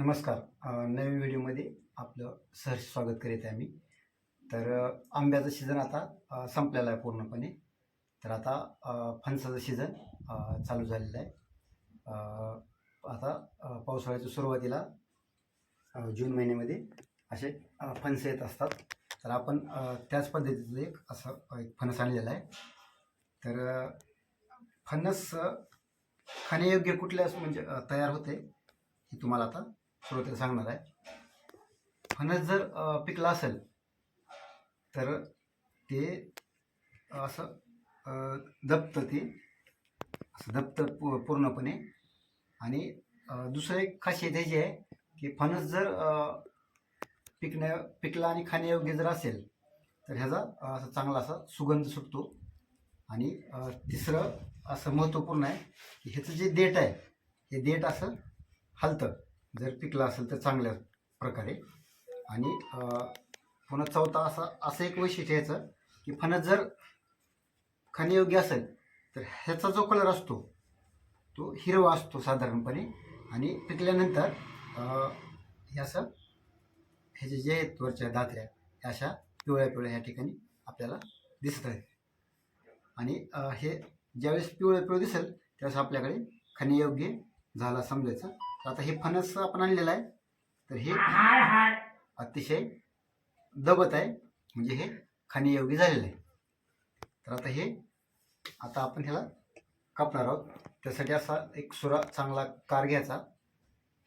नमस्कार. नवीन व्हिडिओमध्ये आपलं सहर्ष स्वागत करीत आहे मी. तर आंब्याचं सीझन आता संपलेला संपलेलं आहे पूर्णपणे. तर आता फणसाचं सीझन चालू झालेलं आहे. आता पावसाळ्याच्या सुरुवातीला जून महिन्यामध्ये असे फणस येत असतात. तर आपण त्याच पद्धतीचं एक असं एक फणस आणलेलं आहे. तर फणस खाण्यायोग्य कुठल्याच म्हणजे तयार होते हे तुम्हाला आता श्रोते सांगणार आहे. फणस जर पिकला असेल तर ते असं अ, दबतं ते. असं दबतं पू पूर्णपणे. आणि दुसरं एक खासियत ह्याची आहे की फणस जर पिकण्या पिकला आणि खाण्यायोग्य जर असेल तर ह्याचा असा चांगला असा सुगंध सुटतो. आणि तिसरं असं महत्त्वपूर्ण आहे की ह्याचं जे देठ आहे हे देठ असं हलतं. जर पिकलं असेल तर चांगल्या प्रकारे. आणि पुन्हा चौथा असा असं एक वैशिष्ट्य याचं की फणस जर खाण्यायोग्य असेल तर ह्याचा जो कलर असतो तो हिरवा असतो साधारणपणे. आणि पिकल्यानंतर हे असं ह्याचे जे आहेत वरच्या दात्र्या ह्या अशा पिवळ्या पिवळ्या ह्या ठिकाणी आपल्याला दिसत आहेत. आणि हे ज्यावेळेस पिवळं पिवळं दिसेल त्यावेळेस आपल्याकडे खाण्यायोग्य झाला समजायचं. तर आता हे फणस आपण आणलेलं आहे. तर हे अतिशय दबत आहे. म्हणजे हे खाण्यायोग्य झालेलं आहे. तर आता हे आता आपण ह्याला कापणार आहोत. त्यासाठी असा एक सुरा चांगला कार घ्यायचा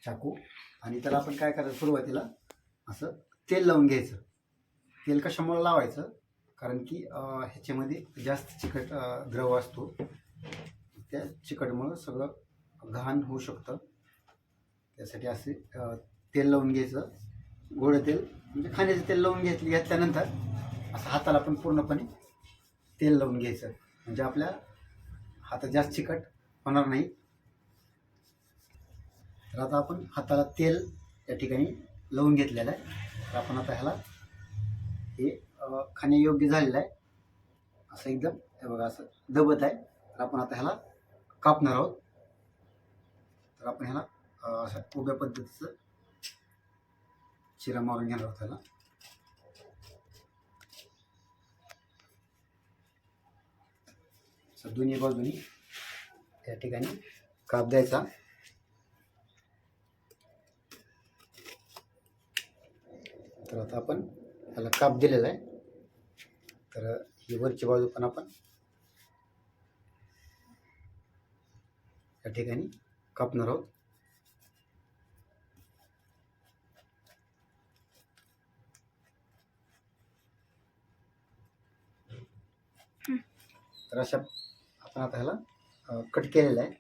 चाकू. आणि त्याला आपण काय करायचं सुरुवातीला असं तेल लावून घ्यायचं. तेल कशामुळे लावायचं? कारण की ह्याच्यामध्ये जास्त चिकट द्रव असतो. त्या चिकटमुळं सगळं घाण होऊ शकतं. त्यासाठी असे तेल लावून घ्यायचं. गोडं तेल म्हणजे खाण्याचं तेल लावून घेतली घेतल्यानंतर असं हाताला पण पूर्णपणे तेल लावून घ्यायचं. म्हणजे आपल्या हातात जास्त चिकट होणार नाही. तर आता आपण हाताला तेल या ठिकाणी लावून घेतलेलं आहे. तर आपण आता ह्याला हे खाण्यायोग्य झालेलं आहे. असं एकदम हे बघा असं दबत आहे. तर आपण आता ह्याला कापणार आहोत. तर आपण ह्याला अशा उभ्या पद्धतीचं चिरा मारून घेणार आहोत त्याला. दोन्ही बाजूनी त्या ठिकाणी काप द्यायचा. तर आता आपण ह्याला काप दिलेला आहे. तर ही वरची बाजू पण आपण या ठिकाणी कापणार आहोत. तर अशा आपण आता ह्याला कट केलेलं आहे.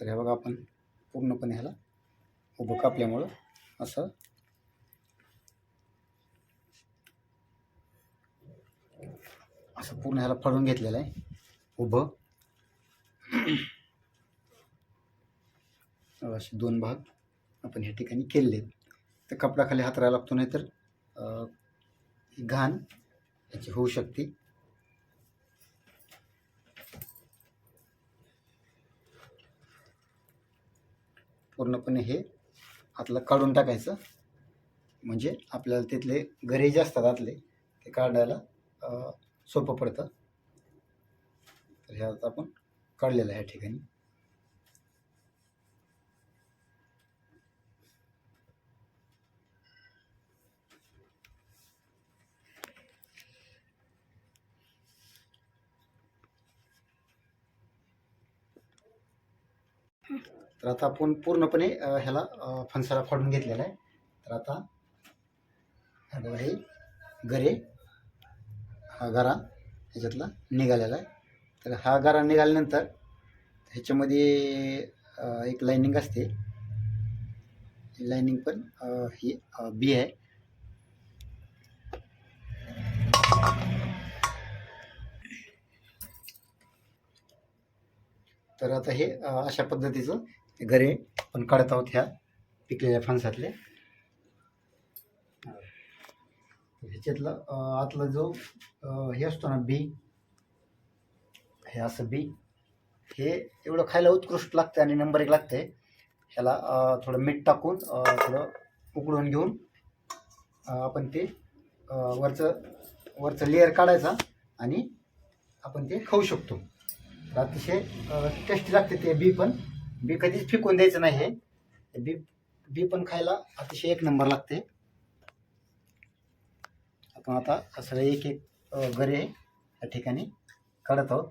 तर हे बघा आपण पूर्णपणे ह्याला उभं कापल्यामुळं असं असं पूर्ण ह्याला फाडून घेतलेलं आहे. उभं. असे दोन भाग आपण ह्या ठिकाणी केलेले आहेत. तर कपड्याखाली हात राहायला लागतो नाही तर घाण याची होऊ शकते. पूर्णपणे हे आतलं काढून टाकायचं. म्हणजे आपल्याला तिथले गरे जे असतात आतले ते काढायला सोपं पडतं. तर हे आता आपण काढलेलं आहे या ठिकाणी. तर आता आपण पूर्णपणे ह्याला फणसाला फाडून घेतलेला आहे. तर आता हा बघा हे गरे हा गारा ह्याच्यातला निघालेला आहे. तर हा गारा निघाल्यानंतर ह्याच्यामध्ये एक लाईनिंग असते. लाईनिंग पण ही बी आहे. तर आता हे अशा पद्धतीचं घरे आपण काढत आहोत ह्या पिकलेल्या फणसातले. ह्याच्यातलं आतला जो हे असतो ना बी हे असं बी हे एवढं खायला उत्कृष्ट लागतं आणि नंबर एक लागते ह्याला थोडं मीठ टाकून थोडं उकळून घेऊन आपण ते वरचं वरचं लेअर काढायचा आणि आपण ते खाऊ शकतो. अतिशय टेस्टी लागते ते बी पण. बी कधीच फिकून द्यायचं नाही हे. बी बी पण खायला अतिशय एक नंबर लागते. आपण आता असं एक एक गरे या ठिकाणी काढत आहोत.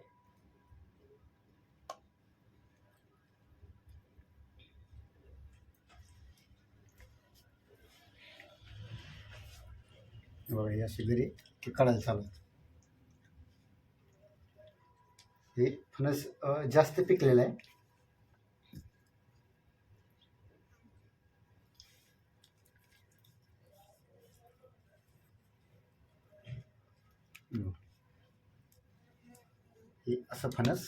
बघा अशी गरी ते काढायला चालू आहेत. हे फणस जास्त पिकलेलं आहे. हे असं फणस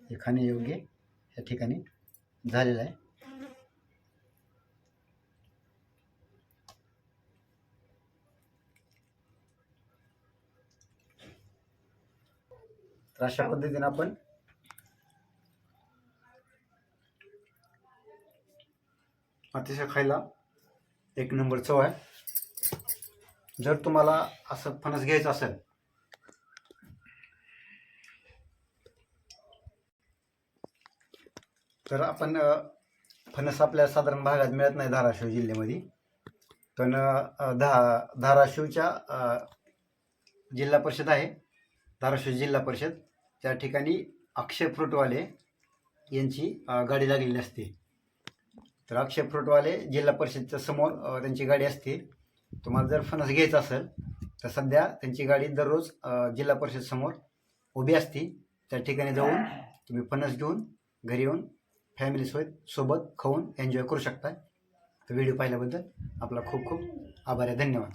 हे खाण्यायोग्य या ठिकाणी झालेलं आहे. तर अशा पद्धतीने आपण अतिशय खायला एक नंबर चव आहे. जर तुम्हाला असं फणस घ्यायचं असेल तर आपण फणस आपल्या साधारण भागात मिळत नाही धाराशिव जिल्ह्यामध्ये. पण धा धाराशिवच्या जिल्हा परिषद आहे. धाराशिव जिल्हा परिषद. त्या ठिकाणी अक्षय फ्रूटवाले यांची गाडी लागलेली असते. तर अक्षय फ्रूटवाले जिल्हा परिषदच्या समोर त्यांची गाडी असते. तुम्हाला जर फणस घ्यायचा असेल तर सध्या त्यांची गाडी दररोज जिल्हा परिषद समोर उभी असते. त्या ठिकाणी जाऊन तुम्ही फणस घेऊन घरी येऊन फॅमिलीसोबत सोबत खाऊन एन्जॉय करू शकता. तर व्हिडिओ पाहिल्याबद्दल आपला खूप खूप आभार आहे. धन्यवाद.